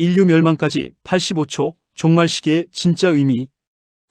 인류 멸망까지 85초 종말 시계의 진짜 의미.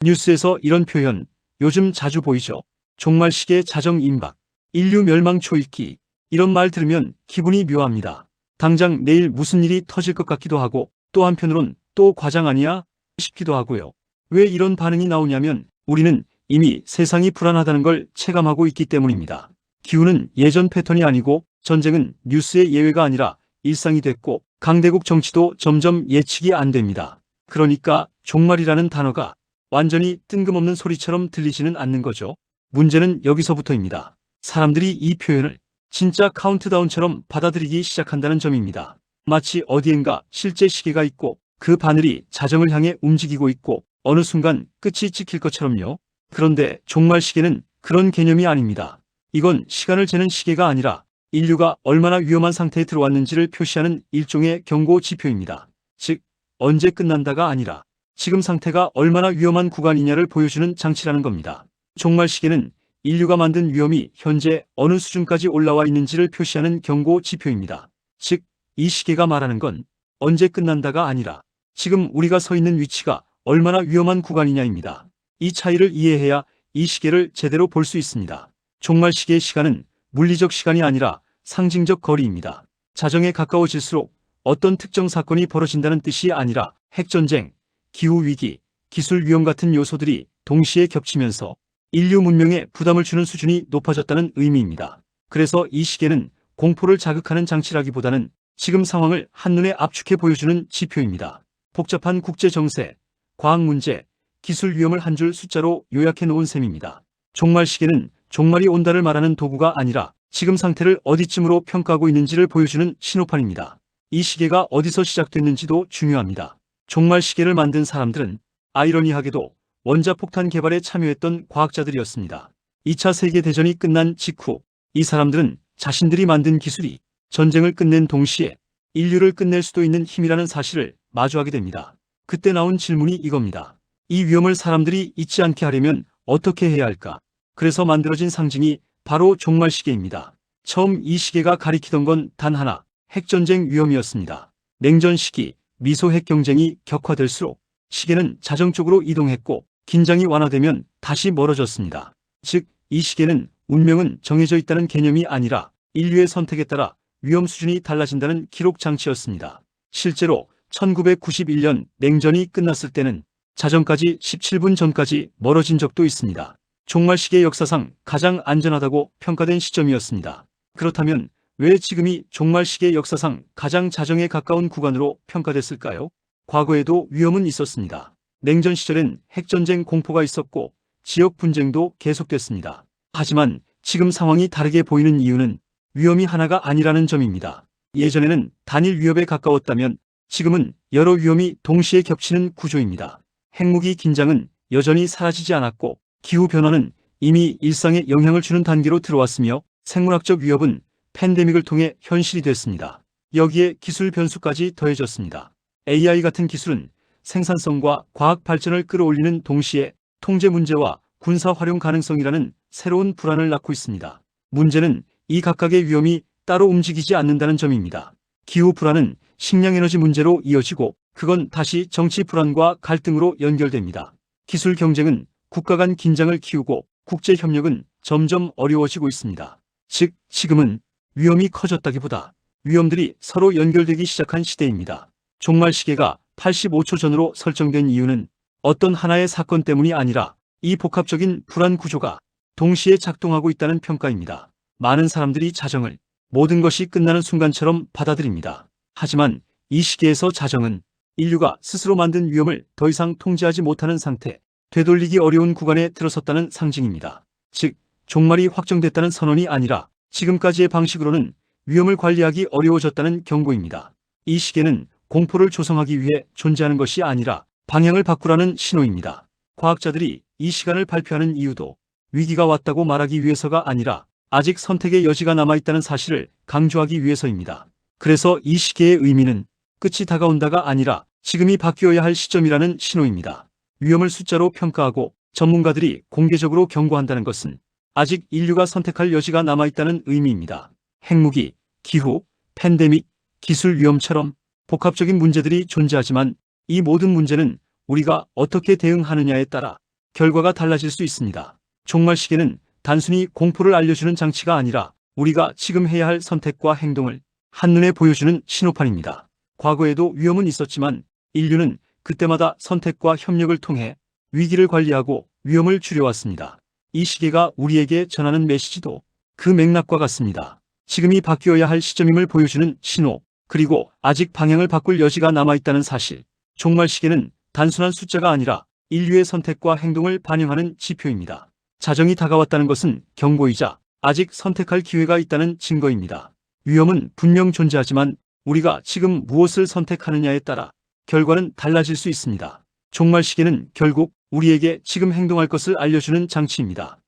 뉴스에서 이런 표현 요즘 자주 보이죠. 종말 시계 자정 임박. 인류 멸망 초읽기. 이런 말 들으면 기분이 묘합니다. 당장 내일 무슨 일이 터질 것 같기도 하고 또 한편으론 또 과장 아니야 싶기도 하고요. 왜 이런 반응이 나오냐면 우리는 이미 세상이 불안하다는 걸 체감하고 있기 때문입니다. 기후는 예전 패턴이 아니고 전쟁은 뉴스의 예외가 아니라 일상이 됐고 강대국 정치도 점점 예측이 안 됩니다. 그러니까 종말이라는 단어가 완전히 뜬금없는 소리처럼 들리지는 않는 거죠. 문제는 여기서부터입니다. 사람들이 이 표현을 진짜 카운트다운처럼 받아들이기 시작한다는 점입니다. 마치 어디엔가 실제 시계가 있고 그 바늘이 자정을 향해 움직이고 있고 어느 순간 끝이 찍힐 것처럼요. 그런데 종말 시계는 그런 개념이 아닙니다. 이건 시간을 재는 시계가 아니라 인류가 얼마나 위험한 상태에 들어왔는지를 표시하는 일종의 경고 지표입니다. 즉, 언제 끝난다가 아니라 지금 상태가 얼마나 위험한 구간이냐를 보여주는 장치라는 겁니다. 종말 시계는 인류가 만든 위험이 현재 어느 수준까지 올라와 있는지를 표시하는 경고 지표입니다. 즉, 이 시계가 말하는 건 언제 끝난다가 아니라 지금 우리가 서 있는 위치가 얼마나 위험한 구간이냐입니다. 이 차이를 이해해야 이 시계를 제대로 볼 수 있습니다. 종말 시계의 시간은 물리적 시간이 아니라 상징적 거리입니다. 자정에 가까워질수록 어떤 특정 사건이 벌어진다는 뜻이 아니라 핵전쟁, 기후위기, 기술 위험 같은 요소들이 동시에 겹치면서 인류 문명에 부담을 주는 수준이 높아졌다는 의미입니다. 그래서 이 시계는 공포를 자극하는 장치라기보다는 지금 상황을 한눈에 압축해 보여주는 지표입니다. 복잡한 국제 정세, 과학 문제, 기술 위험을 한 줄 숫자로 요약해 놓은 셈입니다. 종말 시계는 종말이 온다를 말하는 도구가 아니라 지금 상태를 어디쯤으로 평가하고 있는지를 보여주는 신호판입니다. 이 시계가 어디서 시작됐는지도 중요합니다. 종말 시계를 만든 사람들은 아이러니하게도 원자폭탄 개발에 참여했던 과학자들이었습니다. 2차 세계대전이 끝난 직후 이 사람들은 자신들이 만든 기술이 전쟁을 끝낸 동시에 인류를 끝낼 수도 있는 힘이라는 사실을 마주하게 됩니다. 그때 나온 질문이 이겁니다. 이 위험을 사람들이 잊지 않게 하려면 어떻게 해야 할까? 그래서 만들어진 상징이 바로 종말 시계입니다. 처음 이 시계가 가리키던 건 단 하나, 핵전쟁 위험이었습니다. 냉전 시기, 미소 핵 경쟁이 격화될수록 시계는 자정적으로 이동했고 긴장이 완화되면 다시 멀어졌습니다. 즉, 이 시계는 운명은 정해져 있다는 개념이 아니라 인류의 선택에 따라 위험 수준이 달라진다는 기록 장치였습니다. 실제로 1991년 냉전이 끝났을 때는 자정까지 17분 전까지 멀어진 적도 있습니다. 종말시계 역사상 가장 안전하다고 평가된 시점이었습니다. 그렇다면 왜 지금이 종말시계 역사상 가장 자정에 가까운 구간으로 평가됐을까요? 과거에도 위험은 있었습니다. 냉전 시절엔 핵전쟁 공포가 있었고 지역 분쟁도 계속됐습니다. 하지만 지금 상황이 다르게 보이는 이유는 위험이 하나가 아니라는 점입니다. 예전에는 단일 위협에 가까웠다면 지금은 여러 위험이 동시에 겹치는 구조입니다. 핵무기 긴장은 여전히 사라지지 않았고 기후변화는 이미 일상에 영향을 주는 단계로 들어왔으며 생물학적 위협은 팬데믹을 통해 현실이 됐습니다. 여기에 기술 변수까지 더해졌습니다. AI 같은 기술은 생산성과 과학 발전을 끌어올리는 동시에 통제 문제와 군사 활용 가능성이라는 새로운 불안을 낳고 있습니다. 문제는 이 각각의 위험이 따로 움직이지 않는다는 점입니다. 기후 불안은 식량 에너지 문제로 이어지고 그건 다시 정치 불안과 갈등으로 연결됩니다. 기술 경쟁은 국가 간 긴장을 키우고 국제 협력은 점점 어려워지고 있습니다. 즉, 지금은 위험이 커졌다기보다 위험들이 서로 연결되기 시작한 시대입니다. 종말 시계가 85초 전으로 설정된 이유는 어떤 하나의 사건 때문이 아니라 이 복합적인 불안 구조가 동시에 작동하고 있다는 평가입니다. 많은 사람들이 자정을 모든 것이 끝나는 순간처럼 받아들입니다. 하지만 이 시기에서 자정은 인류가 스스로 만든 위험을 더 이상 통제하지 못하는 상태, 되돌리기 어려운 구간에 들어섰다는 상징입니다. 즉, 종말이 확정됐다는 선언이 아니라 지금까지의 방식으로는 위험을 관리하기 어려워졌다는 경고입니다. 이 시계는 공포를 조성하기 위해 존재하는 것이 아니라 방향을 바꾸라는 신호입니다. 과학자들이 이 시간을 발표하는 이유도 위기가 왔다고 말하기 위해서가 아니라 아직 선택의 여지가 남아있다는 사실을 강조하기 위해서입니다. 그래서 이 시계의 의미는 끝이 다가온다가 아니라 지금이 바뀌어야 할 시점이라는 신호입니다. 위험을 숫자로 평가하고 전문가들이 공개적으로 경고한다는 것은 아직 인류가 선택할 여지가 남아있다는 의미입니다. 핵무기, 기후, 팬데믹, 기술 위험처럼 복합적인 문제들이 존재하지만 이 모든 문제는 우리가 어떻게 대응하느냐에 따라 결과가 달라질 수 있습니다. 종말 시계는 단순히 공포를 알려주는 장치가 아니라 우리가 지금 해야 할 선택과 행동을 한눈에 보여주는 신호판입니다. 과거에도 위험은 있었지만 인류는 그때마다 선택과 협력을 통해 위기를 관리하고 위험을 줄여왔습니다. 이 시계가 우리에게 전하는 메시지도 그 맥락과 같습니다. 지금이 바뀌어야 할 시점임을 보여주는 신호, 그리고 아직 방향을 바꿀 여지가 남아있다는 사실. 종말 시계는 단순한 숫자가 아니라 인류의 선택과 행동을 반영하는 지표입니다. 자정이 다가왔다는 것은 경고이자 아직 선택할 기회가 있다는 증거입니다. 위험은 분명 존재하지만 우리가 지금 무엇을 선택하느냐에 따라 결과는 달라질 수 있습니다. 종말 시계는 결국 우리에게 지금 행동할 것을 알려주는 장치입니다.